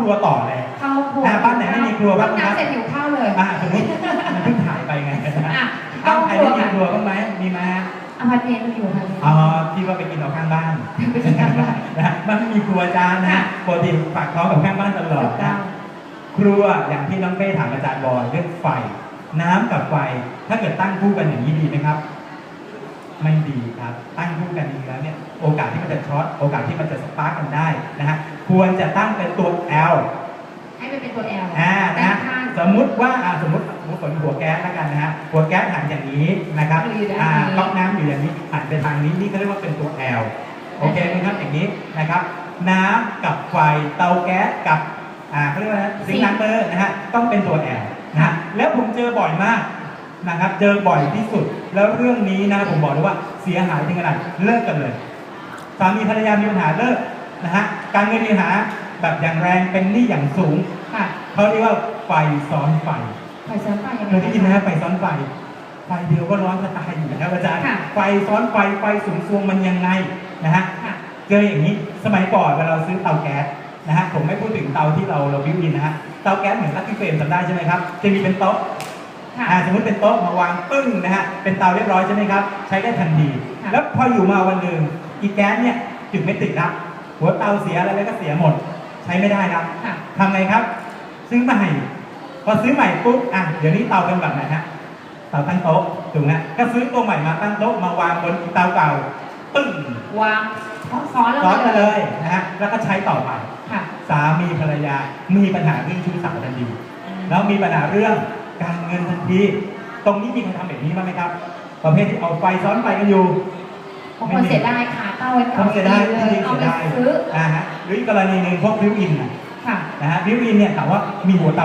ครัวต่อเลยเข้าครัวอะบ้านไหนไม่มีครัวบ้างครับน้ำเสร็จหิวข้าวเลยอ่าสมมติมันเพิ่งถ่ายไปไงนะอะบ้าเข้านใครครัวไม่มีค่ะครัวบ้างไหมมีไหมฮะอพาร์ตเมนต์อยู่ค่ะ อ๋อที่ว่าไปกินเอาข้างบ้านไปกินข้างบ้านนะฮะมันไม่มีครัวจานนะฮะค่ะ ปกติฝากท้องกับข้างบ้านตลอดถูกต้นะ องครัวอย่างที่น้องเป้ถามอาจารย์บอยเรื่องไฟ น้ำกับไฟ ถ้าเกิดตั้งคู่กันอย่างนี้ดีไหมครับ ไม่ดีครับ ตั้งคู่กันดีแล้วเนี่ยโอกาสที่มันจะช็อตโอกาสที่มันจะสปาร์กกันได้นะฮะ ควรจะตั้งเป็นตัว L ให้มันเป็นตัว L อ่านะด้าฮะนข้าง สมมุติว่าอ่าสมมติสมมติฝนหัวแก๊สแล้วกันนะฮะหัวแก๊สหันอย่างนี้นะครับอยู่ด้านอ่านี้ก๊อกน้ำอยู่อย่างนี้หันไปทางนี้นี่เขาเรียกว่าเป็นตัว L โอเคไหมครับอย่างนี้นะครับ น้ำกับไฟเตาแก๊สกับอ่าเขาเรียกว่าอะไรนะซิงค์ล้างมือนะฮะต้องเป็นตัว L นะฮะแล้วผมเจอบ่อยมากนะครับเจอบ่อยที่สุด แล้วเรื่องนี้นะผมบอกเลยว่าเสียหายถึงขนาดเลิกกันเลย สามีภรรยามีปัญหาเลิก นะฮะการเงินมีปัญหาแบบอย่างแรงเป็นหนี้อย่างสูงค่ะเขาเรียกว่าไฟซ้อนไฟไฟซ้อนไฟยังเคยได้ยินไหมครับไฟซ้อนไฟไฟเดียวก็ร้อนจะตายอยู่นะครับอาจารย์ค่ะไฟซ้อนไฟไฟสูงซวงมันยังไงนะฮะค่ะเจออย่างนี้สมัยก่อนเวลาเราซื้อเตาแก๊สนะฮะผมไม่พูดถึงเตาที่เราเราบิวอินนะฮะเตาแก๊สเหมือนลักกี้เฟรมจำได้ใช่ไหมครับจะมีเป็นโต๊ะค่ะอ่าสมมติเป็นโต๊ะมาวางปึ้งนะฮะเป็นเตาเรียบร้อยใช่ไหมครับ ใช้ได้ทันทีค่ะแล้วพออยู่มาวันหนึ่งอีแก๊สเนี่ยจุดไม่ติดละ หัวเตาเสียอะไรแล้วก็เสียหมด ใช้ไม่ได้แล้วค่ะทำไงครับ ซื้อใหม่ พอซื้อใหม่ปุ๊บอะเดี๋ยวนี้เตาเป็นแบบไหนฮะเตาตั้งโต๊ะถูกไหมก็ซื้อตัวใหม่มาตั้งโต๊ะมาวางบนเตาเก่าปึ้งวางซ้อนแล้วร้อนมาเลยนะฮะแล้วก็ใช้ต่อไปค่ะสามีภรรยามีปัญหาเรื่องชู้สาวทันทีแล้วมีปัญหาเรื่องการเงินทันที ตรงนี้มีใครทำแบบนี้บ้างไหมครับ ประเภทที่เอาไฟซ้อนไฟกันอยู่ บางคนเสียดายขาเต้าไว้เขาเสียดายเลจริยงๆเอาเสียไปดายซื้ออ่าฮะหรืออีกกรณีหนึ่งพวกบิวอินนะค่ะ นะฮะบิวอินเนี่ยถามว่ามีหัวเตา